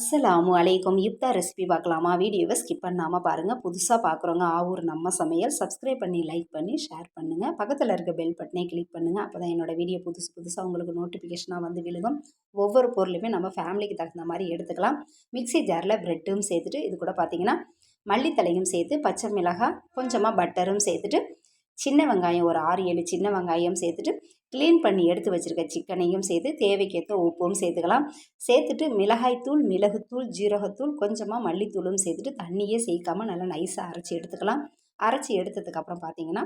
அஸ்ஸலாமு அலைக்கும் இப்தா ரெசிபி பார்க்கலாமா வீடியோவை ஸ்கிப் பண்ணாமல் பாருங்கள் புதுசாக பார்க்குறவங்க ஆவூர் நம்ம சமையல் சப்ஸ்கிரைப் பண்ணி லைக் பண்ணி ஷேர் பண்ணுங்கள் பக்கத்தில் இருக்க பெல் பட்டனே கிளிக் பண்ணுங்கள் அப்போ தான் என்னோடய வீடியோ புதுசு புதுசாக உங்களுக்கு நோட்டிஃபிகேஷனாக வந்து விழுகும். ஒவ்வொரு பொருளுமே நம்ம ஃபேமிலிக்கு தகுந்த மாதிரி எடுத்துக்கலாம். மிக்ஸி ஜாரில் ப்ரெட்டும் சேர்த்துட்டு இது கூட பார்த்தீங்கன்னா மல்லித்தலையும் சேர்த்து பச்சை மிளகாய் கொஞ்சமாக பட்டரும் சேர்த்துட்டு சின்ன வெங்காயம் ஒரு ஆறு ஏழு சின்ன வெங்காயம் சேர்த்துட்டு க்ளீன் பண்ணி எடுத்து வச்சுருக்க சிக்கனையும் சேர்த்து தேவைக்கேற்ற உப்பும் சேர்த்துக்கலாம். சேர்த்துட்டு மிளகாய்த்தூள் மிளகுத்தூள் ஜீரகத்தூள் கொஞ்சமாக மல்லித்தூளும் சேர்த்துட்டு தண்ணியே சேர்க்காமல் நல்லா நைஸாக அரைச்சி எடுத்துக்கலாம். அரைச்சி எடுத்ததுக்கப்புறம் பார்த்தீங்கன்னா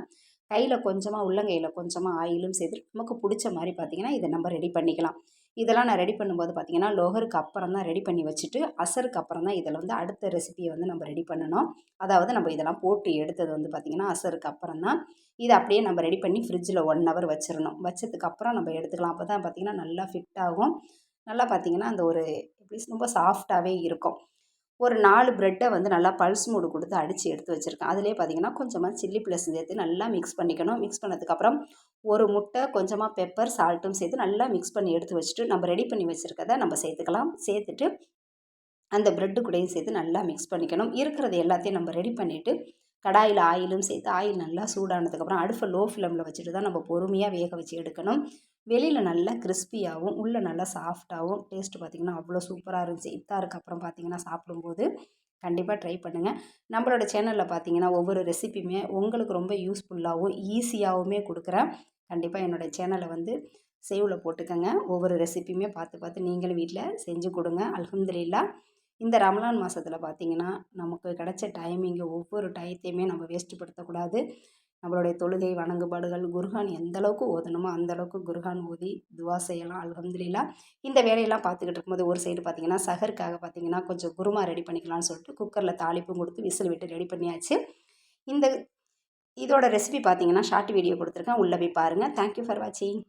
கையில் கொஞ்சமாக உள்ளங்கையில் கொஞ்சமாக ஆயிலும் சேர்த்துட்டு நமக்கு பிடிச்ச மாதிரி பார்த்திங்கன்னா இதை நம்ம ரெடி பண்ணிக்கலாம். இதெல்லாம் நான் ரெடி பண்ணும்போது பார்த்திங்கன்னா லோகருக்கு அப்புறம் தான் ரெடி பண்ணி வச்சுட்டு அசருக்கு அப்புறம் தான் இதில் வந்து அடுத்த ரெசிபியை வந்து நம்ம ரெடி பண்ணணும். அதாவது நம்ம இதெல்லாம் போட்டு எடுத்தது வந்து பார்த்திங்கன்னா அசருக்கு அப்புறம் தான் இதை அப்படியே நம்ம ரெடி பண்ணி ஃப்ரிட்ஜில் ஒன் ஹவர் வச்சிடணும். வச்சதுக்கப்புறம் நம்ம எடுத்துக்கலாம். அப்போ தான் பார்த்திங்கன்னா நல்லா ஃபிட் ஆகும். நல்லா பார்த்திங்கன்னா அந்த ஒரு எப்படி ரொம்ப சாஃப்டாகவே இருக்கும். ஒரு நாலு ப்ரெட்டை வந்து நல்லா பல்ஸ் மூடு கொடுத்து அடித்து எடுத்து வச்சுருக்கேன். அதிலே பார்த்திங்கன்னா கொஞ்சமாக சில்லி ப்ளஸ் சேர்த்து நல்லா மிக்ஸ் பண்ணிக்கணும். மிக்ஸ் பண்ணதுக்கப்புறம் ஒரு முட்டை கொஞ்சமாக பெப்பர் சால்ட்டும் சேர்த்து நல்லா மிக்ஸ் பண்ணி எடுத்து வச்சுட்டு நம்ம ரெடி பண்ணி வச்சுருக்கதை நம்ம சேர்த்துக்கலாம். சேர்த்துட்டு அந்த ப்ரெட்டு கூடயும் சேர்த்து நல்லா மிக்ஸ் பண்ணிக்கணும். இருக்கிறது எல்லாத்தையும் நம்ம ரெடி பண்ணிவிட்டு கடாயில் ஆயிலும் சேர்த்து ஆயில் நல்லா சூடானதுக்கப்புறம் அடுப்பை லோ ஃப்ளேமில் வச்சுட்டு தான் நம்ம பொறுமையாக வேக வச்சு எடுக்கணும். வெளியில் நல்லா கிறிஸ்பியாகவும் உள்ளே நல்லா சாஃப்டாகவும் டேஸ்ட்டு பார்த்திங்கன்னா அவ்வளோ சூப்பராக இருந்துச்சு. இத்தாருக்கு அப்புறம் பார்த்திங்கன்னா சாப்பிடும்போது கண்டிப்பாக ட்ரை பண்ணுங்கள் நம்மளோட சேனலில் பார்த்தீங்கன்னா ஒவ்வொரு ரெசிப்பியுமே உங்களுக்கு ரொம்ப யூஸ்ஃபுல்லாகவும் ஈஸியாகவுமே கொடுக்குறேன். கண்டிப்பாக என்னோடய சேனலை வந்து சேவில் போட்டுக்கோங்க. ஒவ்வொரு ரெசிப்பியுமே பார்த்து பார்த்து நீங்களும் வீட்டில் செஞ்சு கொடுங்க. அலமதுல்லா இந்த ரமலான் மாதத்தில் பார்த்திங்கன்னா நமக்கு கிடைச்ச டைமிங்கை ஒவ்வொரு டயத்தையுமே நம்ம வேஸ்ட்டு படுத்தக்கூடாது. நம்மளுடைய தொழுகை வணங்குபாடுகள் குர்ஹான் எந்த அளவுக்கு ஓதணுமோ அந்தளவுக்கு குர்ஹான் ஓதி துவா செய்யலாம் அலமதுல்லா இந்த வேலையெல்லாம் பார்த்துக்கிட்டு இருக்கும்போது ஒரு சைடு பார்த்திங்கன்னா சஹருக்காக பார்த்திங்கன்னா கொஞ்சம் குருமா ரெடி பண்ணிக்கலாம்னு சொல்லிட்டு குக்கரில் தாளிப்பும் கொடுத்து விசில் விட்டு ரெடி பண்ணியாச்சு. இந்த இதோட ரெசிபி பார்த்திங்கன்னா ஷார்ட் வீடியோ கொடுத்துருக்கேன். உள்ளே போய் பாருங்கள் தேங்க்யூ ஃபார் வாட்சிங்